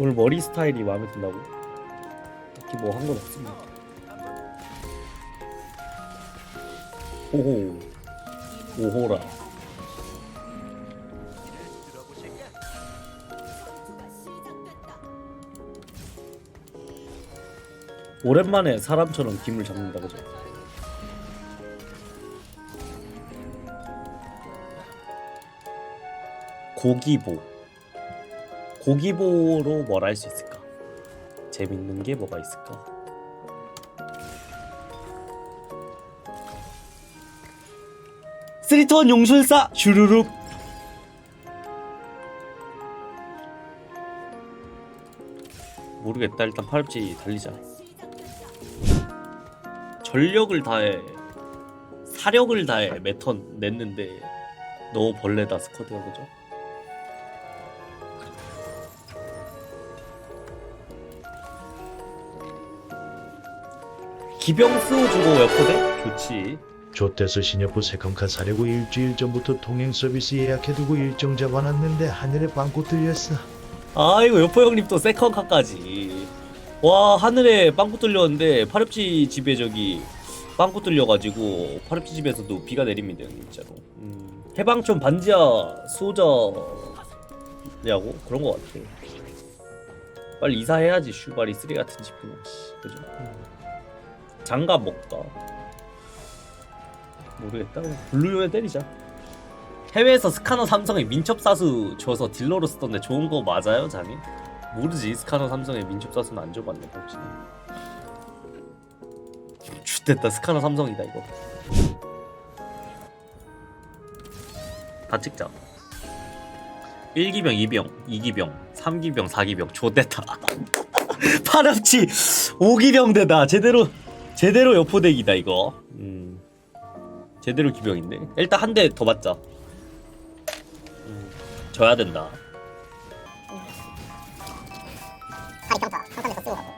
오늘 머리 스타일이 마음에 든다고? 딱히 뭐 한 건 없습니다. 오호 오호라 오랜만에 사람처럼 김을 잡는다 그죠? 고기보 고기보로 뭘 할 수 있을까? 재밌는 게 뭐가 있을까? 쓰리톤 용술사 슈루룩 모르겠다 일단 팔찌 달리자 전력을 다해 사력을 다해 매턴 냈는데 너무 벌레다 스쿼드가 그죠? 기병 쓰어주고 여포대? 좋지. 조태수 시녀부 세컨카 사려고 일주일 전부터 통행 서비스 예약해두고 일정 잡아놨는데 하늘에 빵꾸 뚫렸어. 아이고 여포 형님 또 세컨카까지. 와 하늘에 빵꾸 뚫렸는데 파렵지 집에 저기 빵꾸 뚫려가지고 파렵지 집에서도 비가 내립니다 형님 진짜로. 음, 해방촌 반지하 수호자냐고? 그런 거 같아. 빨리 이사해야지 슈발이 쓰레기 같은 집 그냥 씨, 그죠? 음. 장갑 먹까 모르겠다 블루용에 때리자 해외에서 스카너 삼성에 민첩사수 줘서 딜러로 쓰던데 좋은 거 맞아요, 장이? 모르지. 스카너 삼성에 민첩사수는 안 줘봤네, 혹시. 죽됐다. 스카너 삼성이다 이거. 다 찍자. 1기병, 2병, 2기병, 3기병, 4기병. 좋됐다. 파렴치 5기병 대다. 제대로 제대로 여포대기다 이거. 음. 제대로 기병인데. 일단 한 대 더 맞자. 져야 된다. 다리 평타 평타 내서 쓰고 가고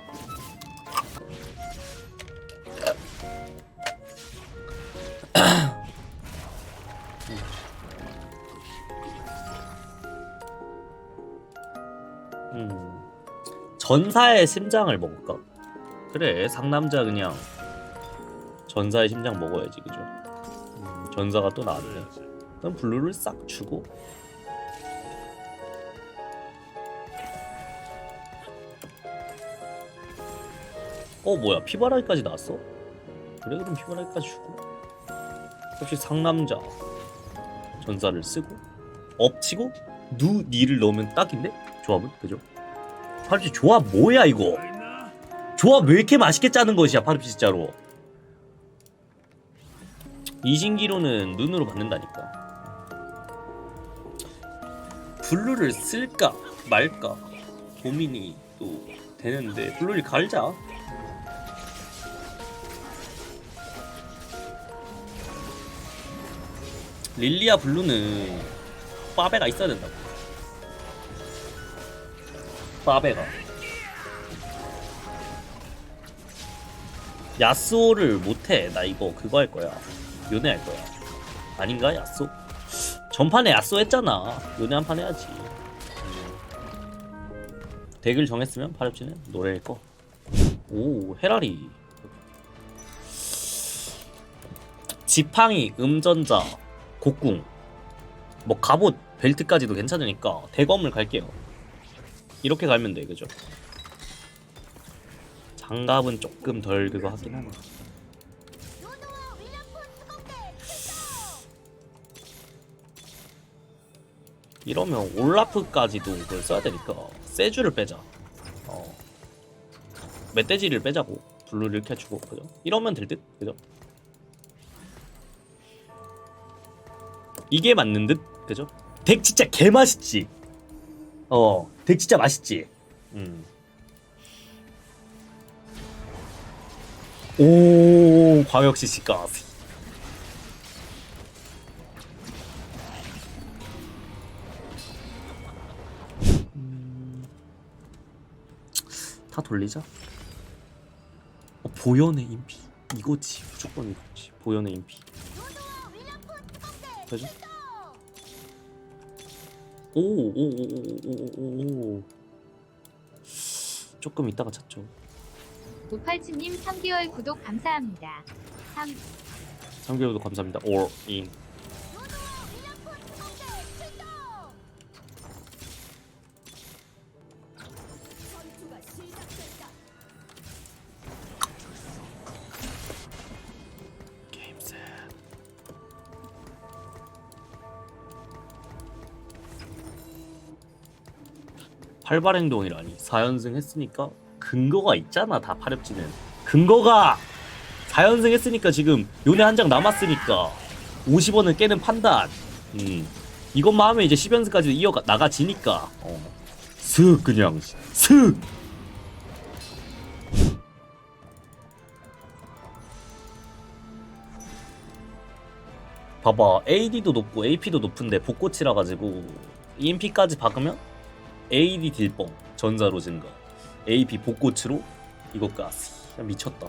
음. 전사의 심장을 먹을까? 그래 상남자 그냥 전사의 심장 먹어야지 그죠? 음, 전사가 또 나왔네. 그럼 블루를 싹 주고 어 뭐야 피바라기까지 나왔어? 그래 그럼 피바라기까지 주고 역시 상남자 전사를 쓰고 엎치고 누 니를 넣으면 딱인데 조합은 그죠? 파르피 조합 뭐야 이거? 조합 왜 이렇게 맛있게 짜는 것이야 파르피 진짜로 이신기로는 눈으로 받는다니까. 블루를 쓸까 말까 고민이 또 되는데 블루를 갈자. 릴리아 블루는 빠베가 있어야 된다고. 빠베가. 야스오를 못해. 나 이거 그거 할 거야 요네 할 거야. 아닌가? 야스오 전판에 야스오 했잖아. 요네 한판 해야지. 음. 덱을 정했으면 파렵치는 노래일 거 오 헤라리. 지팡이 음전자 곡궁. 뭐 갑옷 벨트까지도 괜찮으니까 대검을 갈게요. 이렇게 갈면 돼 그죠? 장갑은 조금 덜 그거 하긴 하네 이러면 올라프까지도 그걸 써야 되니까 세주를 빼자. 어. 멧돼지를 빼자고. 블루를 이렇게 주고. 그죠? 이러면 될 듯? 그죠? 이게 맞는 듯? 그죠? 덱 진짜 개 맛있지? 어 덱 진짜 맛있지? 음. 오 광역 CC까지 다 돌리자 어, 보연의 인피 이거지 무조건 이거지 보연의 인피 되죠? 오오오오오오오 조금 있다가 찾죠. 오팔치님 3개월 구독 감사합니다. 3. 3개월도 감사합니다. in. 활발 행동이라니. 4연승 했으니까 근거가 있잖아 다 파렵지는. 근거가! 4연승 했으니까 지금 요네 한 장 남았으니까 50원을 깨는 판단. 음 이것만 하면 이제 10연승까지 이어 나가지니까. 어. 슥 그냥 슥! 봐봐 AD도 높고 AP도 높은데 복고치라 가지고 EMP까지 박으면 AD 딜뻥 전사로 증가 AP 복고치로 이것까지 미쳤다.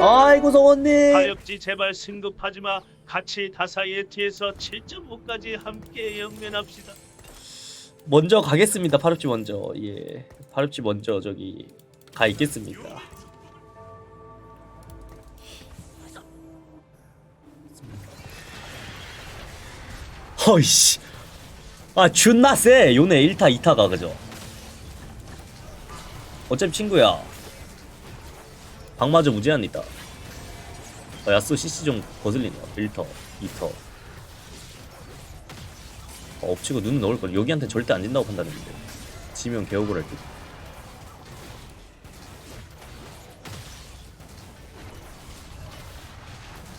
아이고 성원님. 가역지 제발 승급하지 마. 같이 다사이에티에서 7.5까지 함께 영면합시다. 먼저 가겠습니다 파렵지 먼저. 예 파렵지 먼저 저기 가 있겠습니다. 허이씨 아 존나 세 요네 1타 2타가 그죠? 어차피 친구야. 방마저 무제한이다. 어, 야스 CC 좀 거슬리네. 1터 2터. 어, 엎치고 눈은 넣을 걸. 여기한테 절대 안 진다고 판단했는데. 지면 개억울 할 듯.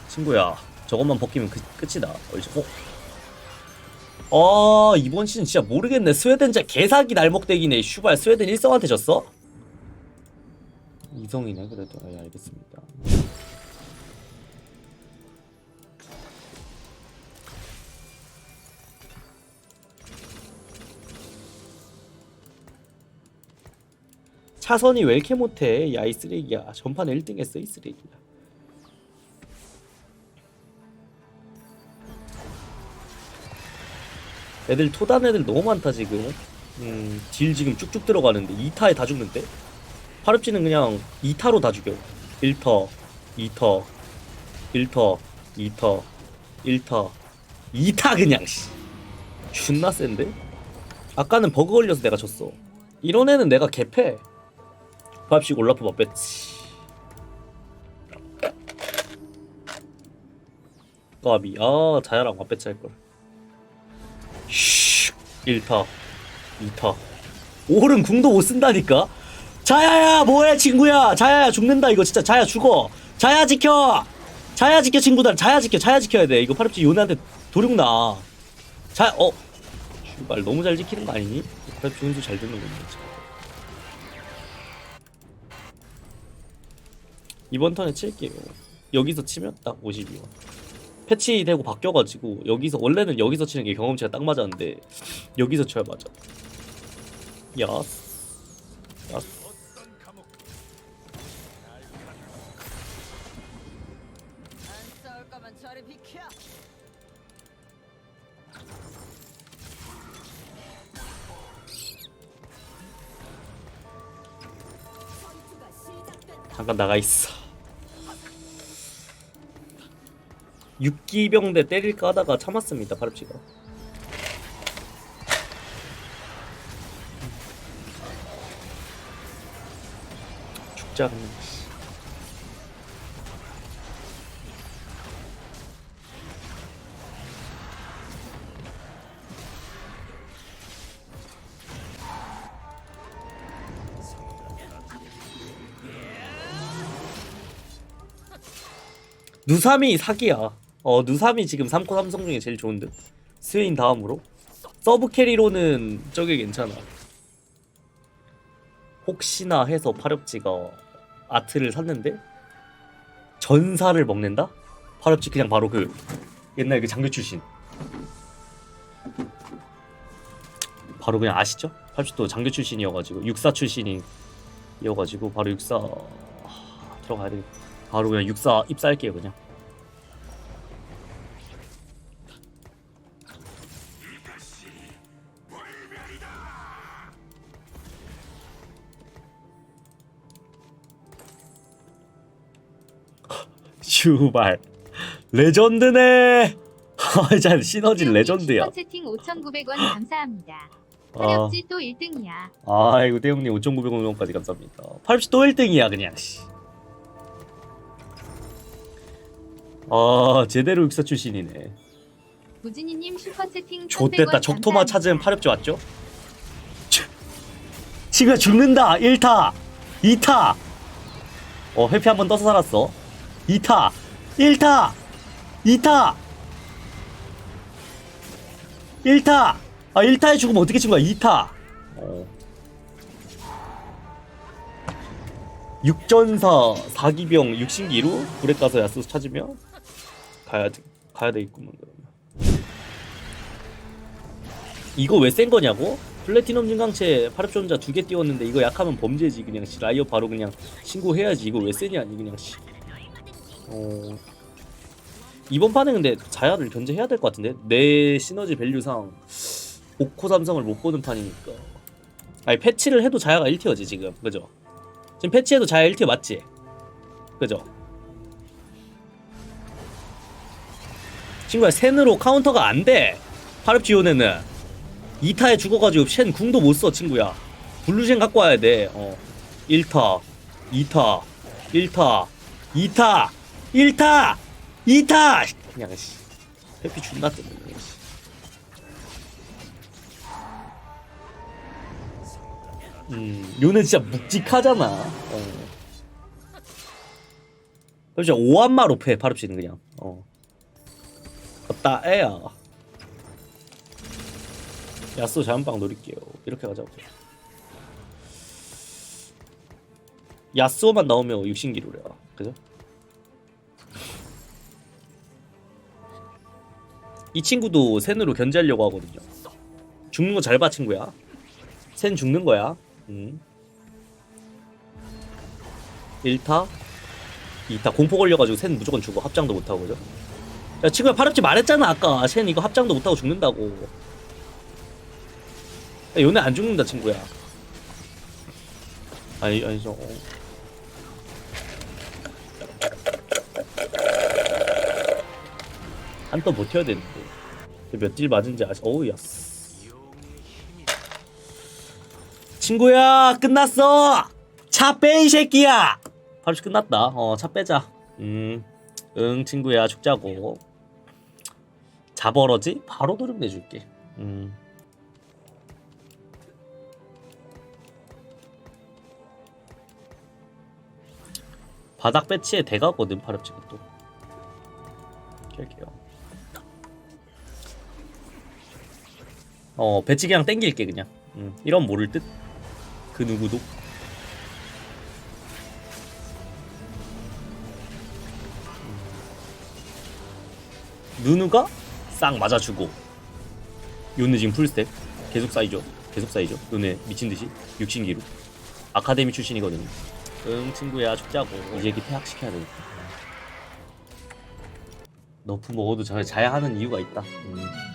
친구야 저것만 벗기면 그, 끝이다. 얼지 어? 아 이번 시즌 진짜 모르겠네 스웨덴 진짜 개사기 날먹대기네 슈발 스웨덴 일성한테 졌어? 이성이네 그래도 예 알겠습니다 차선이 왜 이렇게 못해? 야 이 쓰레기야. 전판에 1등 했어 이 쓰레기야. 애들 토단 애들 너무 많다 지금. 음, 딜 지금 쭉쭉 들어가는데 2타에 다 죽는데? 파르치는 그냥 2타로 다 죽여. 1터, 2터, 1터, 2터, 1터, 2타 그냥 씨. 존나 센데? 아까는 버그 걸려서 내가 졌어. 이런 애는 내가 개패. 밥식 올라프 맛뺐지 까비 아 자야랑 맛배치 할걸 슉 1타 2타 오른 궁도 못 쓴다니까? 자야야 뭐해 친구야? 자야야 죽는다 이거 진짜. 자야 죽어. 자야 지켜! 자야 지켜 친구들. 자야 지켜 자야 지켜야 돼. 이거 파렵지 요네한테 도륙 나. 자야 어? 슈발 너무 잘 지키는 거 아니니? 파렵지 운수 잘 듣는 건데 진짜. 이번 턴에 칠게요. 여기서 치면 딱 52원. 패치되고 바뀌어가지고 여기서 원래는 여기서 치는 게 경험치가 딱 맞았는데 여기서 쳐야 맞아. 저리 비켜. 잠깐 나가 있어. 육기병대 때릴까 하다가 참았습니다, 파르치가. 죽자 그냥. 누삼이 사기야. 어, 누삼이 지금 3코 삼성 중에 제일 좋은 듯. 스웨인 다음으로. 서브 캐리로는 저게 괜찮아. 혹시나 해서 파렵지가 아트를 샀는데 전사를 먹는다? 파렵지 그냥 바로 그 옛날 그 장교 출신. 바로 그냥 아시죠? 파렵지도 장교 출신이어가지고 육사 출신이어가지고 바로 육사 하, 들어가야 되겠다. 바로 그냥 육사 입사할게요 그냥 주발 레전드네. 아, 자 시너지 레전드야. 채팅 5,900원 감사합니다. 아, 화력지 또 1등이야. 아이고 대형님 5,900원까지 감사합니다. 파렵지 또 1등이야 그냥 씨. 아 제대로 육사 출신이네. 우진이님 슈퍼 채팅 좋됐다. 300원 적토마. 찾은 파렵지 왔죠? 친구야 죽는다. 1타 2타. 어 회피 한 번 떠서 살았어 2타 1타 2타. 1타. 아 1타에 죽으면 어떻게 친구야? 2타. 어. 6전사 4기병 6신기로 불에 가서 야스스 찾으면 가야 돼 가야 되겠구만 그러면. 이거 왜 센 거냐고? 플래티넘 증강체 파렵존자 두 개 띄웠는데 이거 약하면 범죄지 그냥 씨. 라이어 바로 그냥 신고해야지. 이거 왜 세냐 아니 그냥 씨. 어. 이번 판에 근데 자야를 견제해야 될 것 같은데? 내 시너지 밸류상 5코 삼성을 못 보는 판이니까. 아니 패치를 해도 자야가 1티어지 지금. 그죠? 지금 패치해도 자야 1티어 맞지? 그죠? 친구야 센으로 카운터가 안돼. 파렵지오네는. 2타에 죽어가지고 쉔 궁도 못 써 친구야. 블루쉔 갖고 와야 돼. 어. 1타 2타 1타 2타 1타 2타. 그냥 씨. 회피 존나 뜨네. 음 요는 진짜 묵직하잖아. 어. 진짜 오한마로 패 파르치는 그냥. 어. 없다 애야 야스 자연빵 노릴게요. 이렇게 가자고 야스오만 나오면 육신기로래요. 그죠? 이 친구도 센으로 견제하려고 하거든요. 죽는 거 잘 봐 친구야. 센 죽는 거야. 음. 1타? 2타 공포 걸려가지고 센 무조건 죽어 합장도 못하고 그죠? 야 친구야 파렵지 말했잖아 아까. 센 이거 합장도 못하고 죽는다고. 야, 요네 안 죽는다 친구야. 아니 아니죠 어. 한턴 버텨야 되는데 몇딜 맞은지 아시 어우 야. 친구야 끝났어. 차 빼 이 새끼야. 바로 끝났다. 어 차 빼자. 음 응 친구야 죽자고. 자버러지? 바로 도둑 내줄게. 음. 바닥 배치에 대가거든 파렵지가 또. 킬게요 어 배치 그냥 땡길게 그냥. 음, 이런 모를 듯. 그 누구도. 음. 누누가 싹 맞아주고 요네 지금 풀스택 계속 쌓이죠. 계속 쌓이죠. 요네 미친듯이. 육신기로. 아카데미 출신이거든요. 응 친구야. 죽자고. 이제 기 폐학시켜야 되겠다. 너프 먹어도 저 자야 하는 이유가 있다. 음.